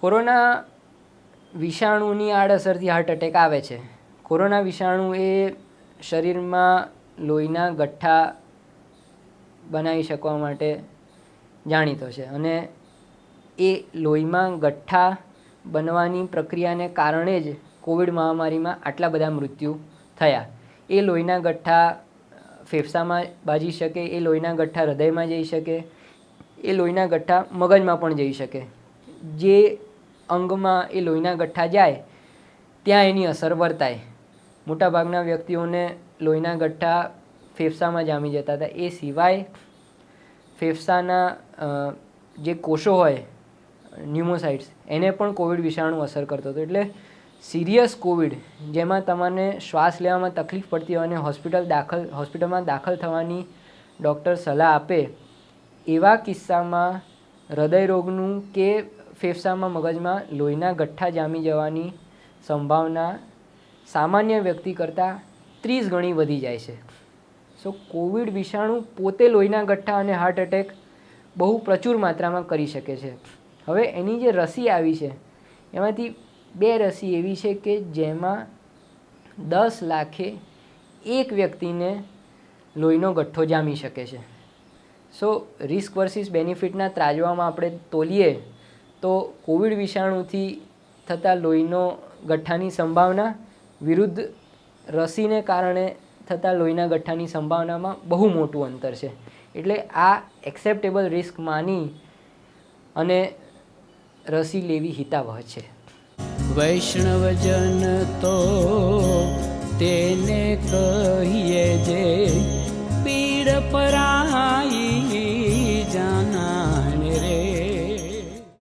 Corona વિષાણુની આડઅસરથી heart attack આવે છે. કોરોના વિષાણુ એ શરીરમાં લોહીના ગઠ્ઠા બનાવી શકવા માટે જાણીતો છે અને એ લોહીમાં ગઠ્ઠા બનવાની પ્રક્રિયાને કારણે જ કોવિડ મહામારીમાં આટલા બધા મૃત્યુ થયા. એ લોહીના ગઠ્ઠા ફેફસામાં બાજી શકે, એ લોહીના ગઠ્ઠા હૃદયમાં જઈ શકે, એ લોહીના ગઠ્ઠા મગજમાં પણ જઈ શકે. જે અંગમાં એ લોહીના ગઠ્ઠા જાય, ત્યાં એની અસર વર્તાય. મોટાભાગના વ્યક્તિઓને લોહીના ગઠ્ઠા ફેફસામાં જામી જતા હતા. એ સિવાય ફેફસાના જે કોષો હોય ન્યુમોસાઇટ્સ એને પણ કોવિડ વિષાણુ અસર કરતો હતો. એટલે સિરિયસ કોવિડ, જેમાં તમને શ્વાસ લેવામાં તકલીફ પડતી હોય અને હોસ્પિટલ દાખલ, હોસ્પિટલમાં દાખલ થવાની ડૉક્ટર સલાહ આપે, એવા કિસ્સામાં હૃદયરોગનું કે ફેફસામાં મગજમાં લોહીના ગઠ્ઠા જામી જવાની સંભાવના સામાન્ય વ્યક્તિ કરતાં ત્રીસ ગણી વધી જાય છે. સો, કોવિડ વિષાણુ પોતે લોહીના ગઠ્ઠા અને હાર્ટ એટેક બહુ પ્રચુર માત્રામાં કરી શકે છે. હવે એની જે રસી આવી છે, એમાંથી બે રસી એવી છે કે જેમાં દસ લાખે એક વ્યક્તિને લોહીનો ગઠ્ઠો જામી શકે છે. સો રિસ્ક વર્સિસ બેનિફિટના ત્રાજવામાં આપણે તોલીએ તો કોવિડ વિષાણુથી થતા લોહીનો ગઠ્ઠાની સંભાવના વિરુદ્ધ રસીને કારણે થતા લોહીના ગઠ્ઠાની સંભાવનામાં બહુ મોટું અંતર છે. એટલે આ એક્સેપ્ટેબલ રિસ્ક માની અને રસી લેવી હિતાવહ છે. વૈષ્ણવજન તો તેને કહીએ જે પીડ પરાઈ